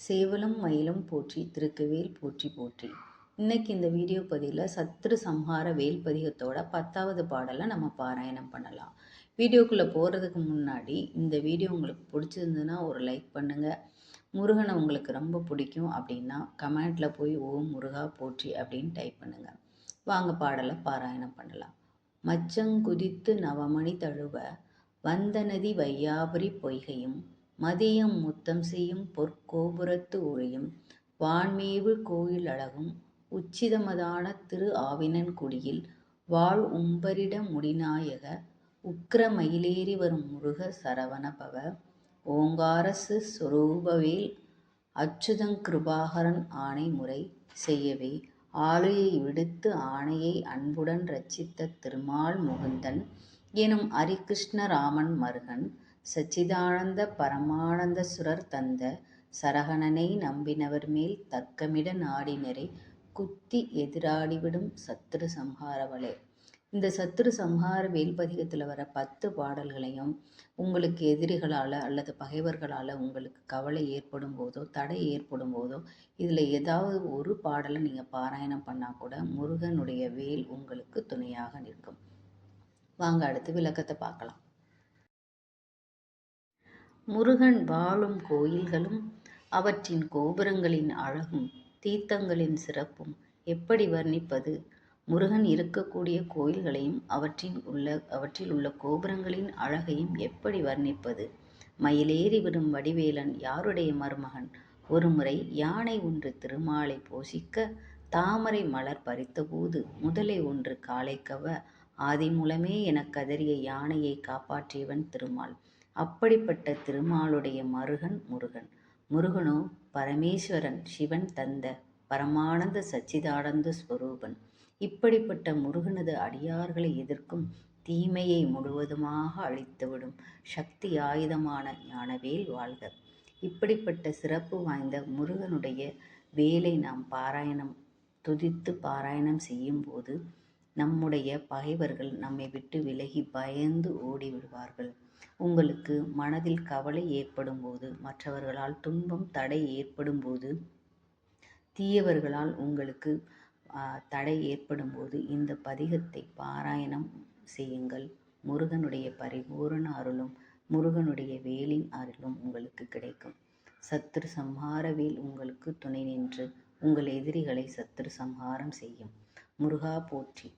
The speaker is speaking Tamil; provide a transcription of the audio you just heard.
சேவலும் மயிலும் போற்றி திருக்குவேல் போற்றி போற்றி. இன்னைக்கு இந்த வீடியோ பதிவில் சத்ரு சம்ஹார வேல் பதிகத்தோட பத்தாவது பாடலை நம்ம பாராயணம் பண்ணலாம். வீடியோக்குள்ளே போகிறதுக்கு முன்னாடி இந்த வீடியோ உங்களுக்கு பிடிச்சிருந்ததுன்னா ஒரு லைக் பண்ணுங்கள் முருகனை உங்களுக்கு ரொம்ப பிடிக்கும் அப்படின்னா கமெண்ட்டில் போய் ஓம் முருகா போற்றி அப்படின்னு டைப் பண்ணுங்கள் வாங்க பாடலை பாராயணம் பண்ணலாம். மச்சங்குதித்து நவமணி தழுவ வந்தநதி வையாபுரி பொய்கையும் மதியம் முத்தம் செய்யும் பொற்கோபுரத்து ஒளியும் வான்மேவு கோயில் அழகும் உச்சிதமதான திரு ஆவினன்குடியில் வாழ் உம்பரிட முடிநாயக உக்கிர மயிலேறி வரும் முருக சரவணபவ ஓங்காரசு சொரூபவேல் அச்சுதங்கிருபாகரன் ஆணை முறை செய்யவே ஆலையை விடுத்து ஆணையை அன்புடன் ரச்சித்த திருமால் முகுந்தன் எனும் அரிகிருஷ்ணராமன் மருகன் சச்சிதானந்த பரமானந்த சுரர் தந்த சரகணனை நம்பினவர் மேல் தர்க்கமிட நாடினரை குத்தி எதிராடிவிடும் சத்துரு சம்ஹாரவளே. இந்த சத்துரு சம்ஹார வேல்பதிகத்தில் வர பத்து பாடல்களையும் உங்களுக்கு எதிரிகளால் அல்லது பகைவர்களால் உங்களுக்கு கவலை ஏற்படும் போதோ தடை ஏற்படும் போதோ இதில் ஏதாவது ஒரு பாடலை நீங்கள் பாராயணம் பண்ணால் கூட முருகனுடைய வேல் உங்களுக்கு துணையாக நிற்கும். வாங்க அடுத்து விளக்கத்தை பார்க்கலாம். முருகன் வாழும் கோயில்களும் அவற்றின் கோபுரங்களின் அழகும் தீர்த்தங்களின் சிறப்பும் எப்படி வர்ணிப்பது? முருகன் இருக்கக்கூடிய கோயில்களையும் அவற்றின் உள்ள அவற்றில் உள்ள கோபுரங்களின் அழகையும் எப்படி வர்ணிப்பது? மயிலேறி விடும் வடிவேலன் யாருடைய மருமகன்? ஒருமுறை யானை ஒன்று திருமாலை போஷிக்க தாமரை மலர் பறித்தபோது முதலை ஒன்று காலை கவ ஆதி மூலமே என கதறிய யானையை காப்பாற்றியவன் திருமால். அப்படிப்பட்ட திருமாலுடைய மருகன் முருகன். முருகனோ பரமேஸ்வரன் சிவன் தந்த பரமானந்த சச்சிதானந்த ஸ்வரூபன். இப்படிப்பட்ட முருகனது அடியார்களை எதிர்க்கும் தீமையை முழுவதுமாக அழித்துவிடும் சக்தி ஆயுதமான ஞானவேல் வாழ்க. இப்படிப்பட்ட சிறப்பு வாய்ந்த முருகனுடைய வேலை நாம் பாராயணம் துதித்து பாராயணம் செய்யும்போது நம்முடைய பகைவர்கள் நம்மை விட்டு விலகி பயந்து ஓடிவிடுவார்கள். உங்களுக்கு மனதில் கவலை ஏற்படும் போது மற்றவர்களால் துன்பம் தடை ஏற்படும் போது தீயவர்களால் உங்களுக்கு தடை ஏற்படும் போது இந்த பதிகத்தை பாராயணம் செய்யுங்கள். முருகனுடைய பரிபூரண அருளும் முருகனுடைய வேலின் அருளும் உங்களுக்கு கிடைக்கும். சத்துரு சம்ஹார வேல் உங்களுக்கு துணை நின்று உங்கள் எதிரிகளை சத்துரு சம்ஹாரம் செய்யும். முருகா போற்றி.